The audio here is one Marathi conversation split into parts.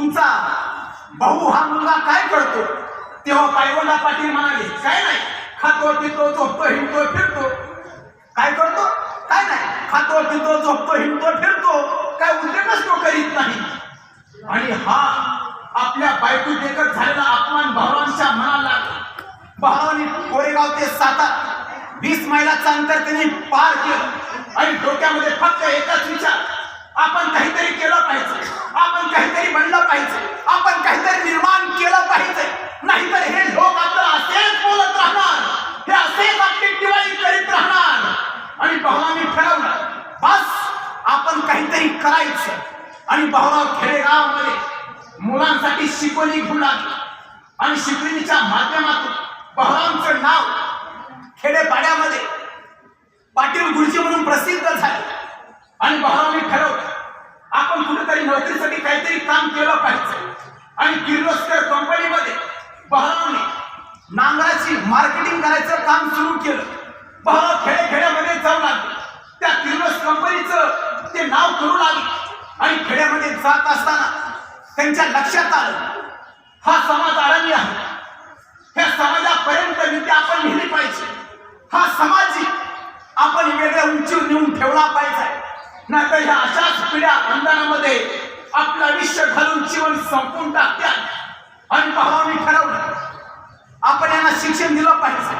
तुमचा भाऊ हा मुलगा काय करतो? तेव्हा पायवला पाटील म्हणाले काय नाही खातो पितो झोपतो हिंडतो फिरतो. काय करतो? काय नाही खातो पितो झोपतो हिंडतो फिरतो. काय उद्योगच तो करीत नाही. आणि हा आपल्या बायको देखत झालेला अपमान भावांच्या मनाला भावानी कोरेगाव ते सातारा वीस मैलाचं अंतर त्यांनी पार केलं. आणि डोक्यामध्ये फक्त एकच विचार आपण काहीतरी केलं पाहिजे. आपण काहीतरी म्हणलं पाहिजे. आपण काहीतरी निर्माण केलं पाहिजे. नाहीतर हे लोक आता असेच बोलत राहणार. हे असेच आपली दिवाळी करीत राहणार. आणि भावानी ठरवलं बस आपण काहीतरी करायचं. आणि भाऊराव खेडेगावामध्ये मुलांसाठी शिकवणी घेऊ लागली. आणि शिकवणीच्या माध्यमातून भाऊरावांचं नाव खेडेपाड्यामध्ये पाटील गुरुजी म्हणून प्रसिद्ध झाले. आणि भावाने ठरवलं आपण कुठेतरी नोकरीसाठी काहीतरी काम केलं पाहिजे. आणि किर्लोस्कर कंपनीमध्ये भावाने नांगराची मार्केटिंग करायचं काम सुरू केलं. बहा खेडे खेड्यामध्ये जाऊ लागले. त्या किर्लोस कंपनीचं ते नाव करू लागले. आणि खेड्यामध्ये जात असताना त्यांच्या लक्षात आलं हा समाज आळणी आहे. ह्या समाजापर्यंत विद्या आपण नेली पाहिजे. हा समाज आपण वेगळ्या उंचीवर नेऊन ठेवला पाहिजे. नाहीतर ह्या अशाच पिढ्या अंधारामध्ये आपलं आयुष्य घालून जीवन संपून टाकत्यात आणि भावाने ठरवलं आपण यांना शिक्षण दिलं पाहिजे.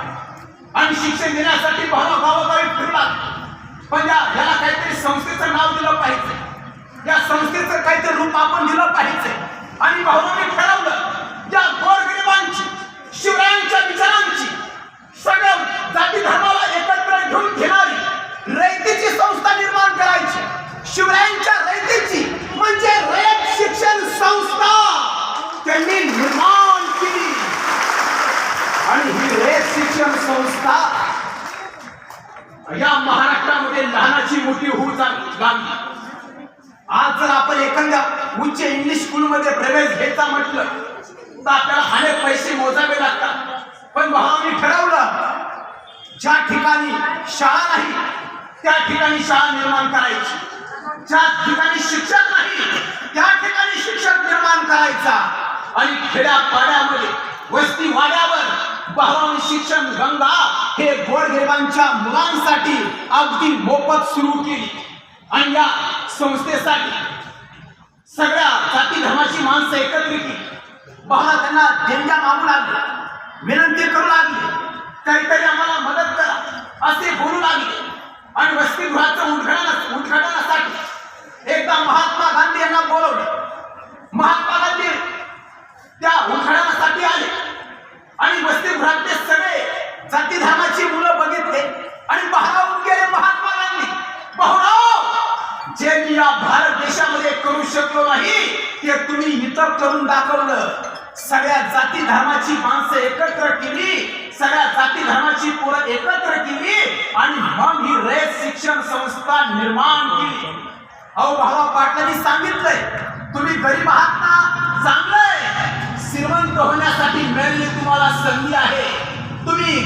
आणि शिक्षण देण्यासाठी भावा गावोगावी फिरला पण या याला काहीतरी संस्थेचं नाव दिलं पाहिजे. या संस्थेचं काहीतरी रूप आपण दिलं पाहिजे. आणि भावाने ठरवलं या गोरगरिबांची शिवरायांच्या विचारांची सगळ्या जाती धर्माला एकत्र घेऊन घेणारी या महाराष्ट्रामध्ये लहानाची मोठी होऊ लागली आज जर आपण एखाद्या उच्च इंग्लिश स्कूलमध्ये प्रवेश घ्यायचा म्हटलं तर आपल्याला अनेक पैसे मोजावे लागतात. पण भावाने ठरवलं ज्या ठिकाणी शाळा नाही त्या ठिकाणी शाळा निर्माण करायची. ज्या ठिकाणी शिक्षक नाही त्या ठिकाणी शिक्षक निर्माण करायचा. आणि खेड्यापाड्यामध्ये वस्ती वाड्या भावाने शिक्षण गंगा हे गोरगरिबांच्या मुलांसाठी अगदी मोफत सुरू केली. आणि या संस्थेसाठी सगळ्या जाती धर्माची माणसं एकत्रित केली. पहा त्यांना देणग्या मागू लागले. विनंती करू लागली. काहीतरी आम्हाला मदत करा असे बोलू लागले. आणि वसतिगृहाचं उद्घाटन उद्घाटनासाठी एकदा महात्मा गांधी यांना बोलवलं महात्मा गांधी त्या उद्घाटनासाठी आले आणि वसतिगृहातले सगळे जाती धर्माची मुलं बघितले आणि भारावून गेले महात्मा गांधी भाऊराव जे मी या भारत देशामध्ये करू शकलो नाही ते तुम्ही इतर करून दाखवलं. सगळ्या जाती धर्माची माणसं एकत्र केली सगळ्या जाती धर्माची पोरं एकत्र केली आणि मग ही रयत शिक्षण संस्था निर्माण केली. अहो भावा पाटलांनी सांगितलंय तुम्ही गरीब आहात ना? चांगलंय. श्रीमंत होण्यासाठी मिळाली तुम्हाला संधी आहे. तुम्ही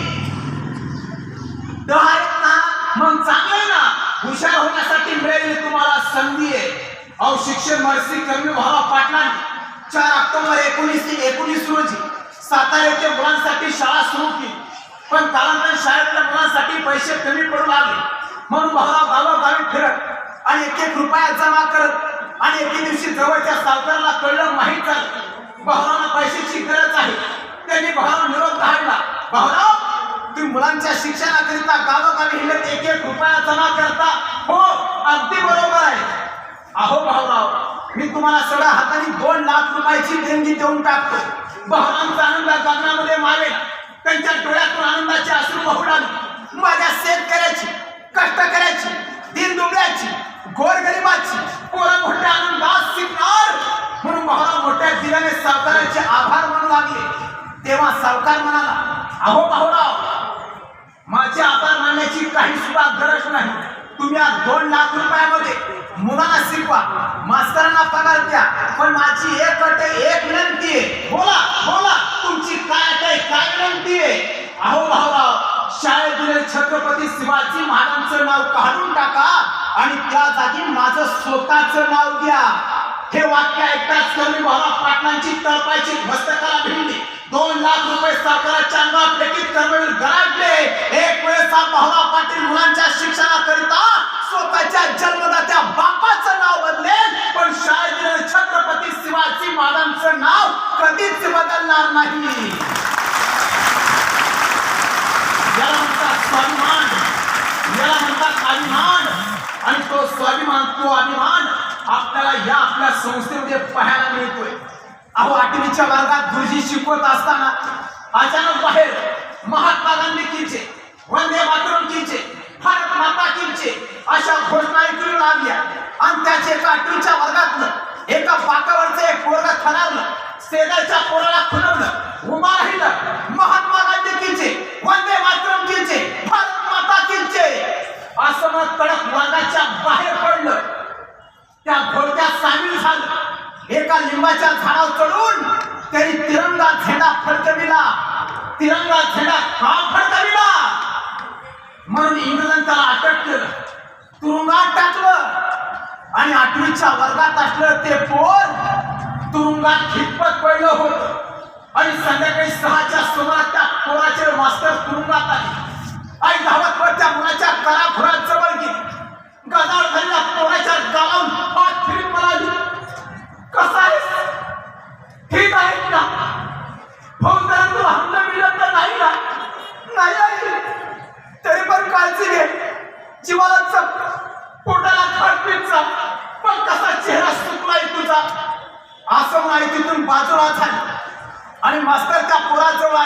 आहेत ना? मग चांगलंय ना? हुशार होण्यासाठी मिळेल तुम्हाला संधी आहे. अहो शिक्षण महर्षी कमी भावा पाटलांनी चार ऑक्टोबर एकोणीसशे एकोणीस रोजी सातारा येथे मुलांसाठी शाळा सुरू केली. पण कालांतर शाळेतल्या मुलांसाठी पैसे कमी पडू लागले. म्हणून भावा गावोगावी फिरत आणि एक एक रुपया जमा करत आणि एके दिवशी जवळच्या सावकाराला कळलं माहीत झालं. भावाला पैशाची गरज आहे. त्यांनी भावाला निरोप काढला भावराव तुम्ही मुलांच्या शिक्षणाकरिता गाव महिन्यात एक एक रुपया जमा करता. हो अगदी बरोबर आहे. अहो भाऊराव मी तुम्हाला सगळ्या हाताने दोन लाख रुपयाची देणगी देऊन टाकतो. भावनांचा आनंद गगनामध्ये मावेल. त्यांच्या डोळ्यातून आनंदाचे अश्रू वाहू लागले. माझ्या शेतकऱ्याची करायची दिन दुबळ्याची गोरगरिबाची पोरं मोठ्या आनंदात शिकणार. म्हणून भाऊराव मोठ्या दिल्याने सावकाराचे आभार मानू लागले. तेव्हा सावकार म्हणाला अहो भाऊराव माझे आभार मानण्याची काही सुद्धा गरज नाही. तुम्ही या दोन लाख रुपयामध्ये मुलांना शिकवा. मास्तरांना पगार द्या. पण माझी एक अट एक विनंती आहे. बोला बोला. तुमची काय अट आहे काय विनंती आहे? अहो भाऊराव शाळेतील छत्रपती शिवाजी महाराजांचं नाव काढून टाका आणि त्या जागी माझं स्वतःचं नाव द्या हे वाक्य ऐकताच कमी भावा पाटलांची तळपायची मस्तकाला भिडली. दोन लाख रुपये सरकारच्या अंगावर फेकीत कर्मवीर गराडले. स्वाभिमान. याला म्हणतात अभिमान आणि तो स्वाभिमान तो अभिमान आपल्याला या आपल्या संस्थेमध्ये पाहायला मिळतोय. अहो आठवीच्या वर्गात गुरुजी शिकवत असताना अचानक बाहेर महात्मा गांधी किंचे वंदे मातरम किंचे भारत माता किंचे अशा घोषणा ऐकू लागल्या. आणि त्याचे एका आठवीच्या वर्गातलं एका बाकावरचं एक पोरगा थरारलं शेजारच्या पोराला खुणवलं उभा राहिलं महात्मा गांधी किंचे वंदे मातरम किंचे भारत माता किंचे असं मग कडक वर्गाच्या बाहेर पडलं त्या सामील झालं एका लिंबाच्या झाडावर चढून त्यांनी तिरंगा झेंडा फडकविला. तिरंगा झेंडा का फडकविला? म्हणून इंग्रजांनी त्याला अटक केलं. तुरुंगात टाकलं. आणि आठवीच्या वर्गात असलं ते पोर तुरुंगात खितपत पडलं होतं. आणि संध्याकाळी सहाच्या सुमारात त्या पोराचे मास्तर तुरुंगात आले. आई धावत त्या मुलाच्या करा जवळ गेली गदाळ झालेल्या पोराच्या गालावून हात फिरत म्हणाली कसा आहेस ठीक आहे का फौजदारात तुला हमला मिळत तर नाही ना नाही आई तरी पण काळजी घे जीवाला जप पोटाला खडपीचा पण कसा चेहरा सुकलाय तुझा? असं माहितीतून बाजूला झाली. आणि मास्तर त्या पोराजवळ